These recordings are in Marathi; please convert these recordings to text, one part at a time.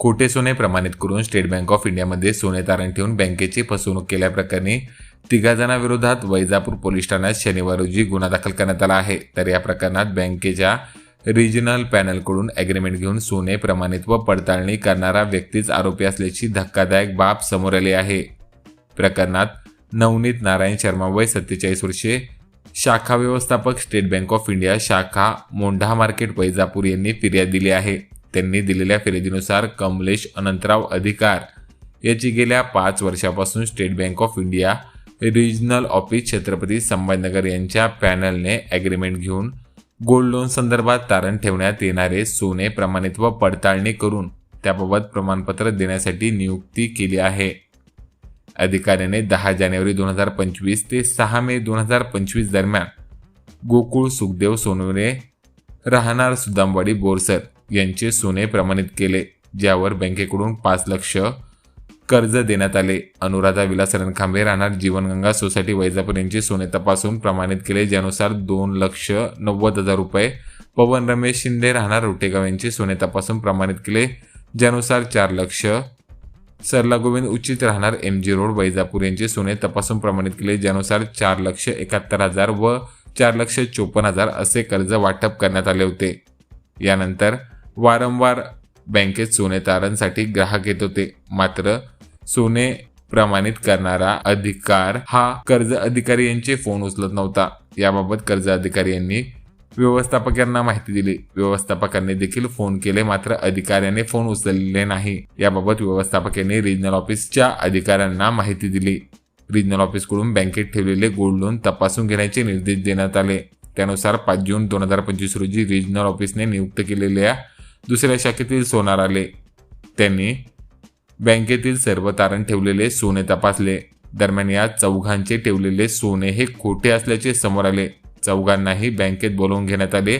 खोटे सोने प्रमाणित करून स्टेट बँक ऑफ इंडियामध्ये सोने तारण ठेवून बँकेची फसवणूक केल्याप्रकरणी तिघा जणांविरोधात वैजापूर पोलीस ठाण्यात शनिवार रोजी गुन्हा दाखल करण्यात आला आहे. तर या प्रकरणात बँकेच्या रिजनल पॅनलकडून अग्रीमेंट घेऊन सोने प्रमाणित व पडताळणी करणारा व्यक्तीच आरोपी असल्याची धक्कादायक बाब समोर आली आहे. प्रकरणात नवनीत नारायण शर्मा वय सत्तेचाळीस वर्षे शाखा व्यवस्थापक स्टेट बँक ऑफ इंडिया शाखा मोंढा मार्केट वैजापूर यांनी फिर्याद दिली आहे. त्यांनी दिलेल्या फिर्यादीनुसार कमलेश अनंतराव अधिकार याची गेल्या पाच वर्षापासून state bank of India regional office Chhatrapati Sambhajinagar यांच्या पॅनलने ॲग्रीमेंट घेऊन गोल्ड लोन संदर्भात तारण ठेवण्यात येणारे सोने प्रमाणित व पडताळणी करून त्याबाबत प्रमाणपत्र देण्यासाठी नियुक्ती केली आहे. अधिकाऱ्याने दहा जानेवारी दोन हजार पंचवीस ते सहा मे दोन हजार पंचवीस दरम्यान गोकुळ सुखदेव सोनवणे राहणार सुदामवाडी बोरसर यांचे सोने प्रमाणित केले ज्यावर बँकेकडून पाच लक्ष कर्ज देण्यात आले. अनुराधा विलास रणखांबे राहणार जीवनगंगा सोसायटी वैजापूर यांचे सोने तपासून प्रमाणित केले ज्यानुसार दोन लक्ष नव्वद हजार रुपये. पवन रमेश शिंदे राहणार रोटेगाव यांचे सोने तपासून प्रमाणित केले ज्यानुसार चार लक्ष. सरला गोविंद उचित राहणार एम जी रोड वैजापूर यांचे सोने तपासून प्रमाणित केले ज्यानुसार चार लक्ष एकाहत्तर हजार व चार लक्ष चोपन्न हजार असे कर्ज वाटप करण्यात आले होते. यानंतर वारंवार बँकेत सोने तारणसाठी ग्राहक येत होते. मात्र सोने प्रमाणित करणारा अधिकार हा कर्ज अधिकारी यांचे फोन उचलत नव्हता. याबाबत कर्ज अधिकारी यांनी व्यवस्थापकांना माहिती दिली. व्यवस्थापकांनी देखील फोन केले मात्र अधिकाऱ्याने फोन उचलले नाही. याबाबत व्यवस्थापक यांनी रिजनल ऑफिसच्या अधिकाऱ्यांना माहिती दिली. रिजनल ऑफिसकडून बँकेत ठेवलेले गोल्ड लोन तपासून घेण्याचे निर्देश देण्यात आले. त्यानुसार पाच जून दोन हजार पंचवीस रोजी रिजनल ऑफिसने नियुक्त केलेल्या दुसऱ्या शाखेतील सोनार आले. त्यांनी बँकेतील सर्व तारण ठेवलेले सोने तपासले. दरम्यान या चौघांचे ठेवलेले सोने हे खोटे असल्याचे समोर आले. चौघांनाही बँकेत बोलवून घेण्यात आले.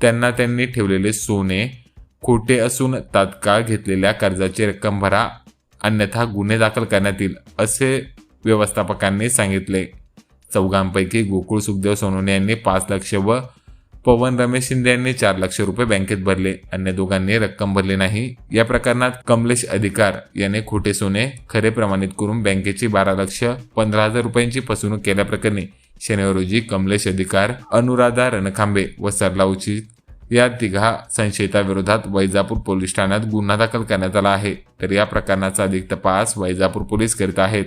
त्यांना त्यांनी ठेवलेले सोने खोटे असून तात्काळ घेतलेल्या कर्जाची रक्कम भरा अन्यथा गुन्हे दाखल करण्यात येईल असे व्यवस्थापकांनी सांगितले. चौघांपैकी गोकुळ सुखदेव सोनवणे यांनी पाच लक्ष व पवन रमेश शिंदे यांनी चार लक्ष रुपये बँकेत भरले. अन्य दोघांनी रक्कम भरली नाही. या प्रकरणात कमलेश अधिकार याने खोटे सोने खरे प्रमाणित करून बँकेची बारा लक्ष पंधरा हजार रुपयांची फसवणूक केल्याप्रकरणी शनिवार रोजी कमलेश अधिकार अनुराधा रणखांबे व सरला उचित या तिघा संशयिताविरोधात वैजापूर पोलीस ठाण्यात गुन्हा दाखल करण्यात आला आहे. तर या प्रकरणाचा अधिक तपास वैजापूर पोलीस करीत आहेत.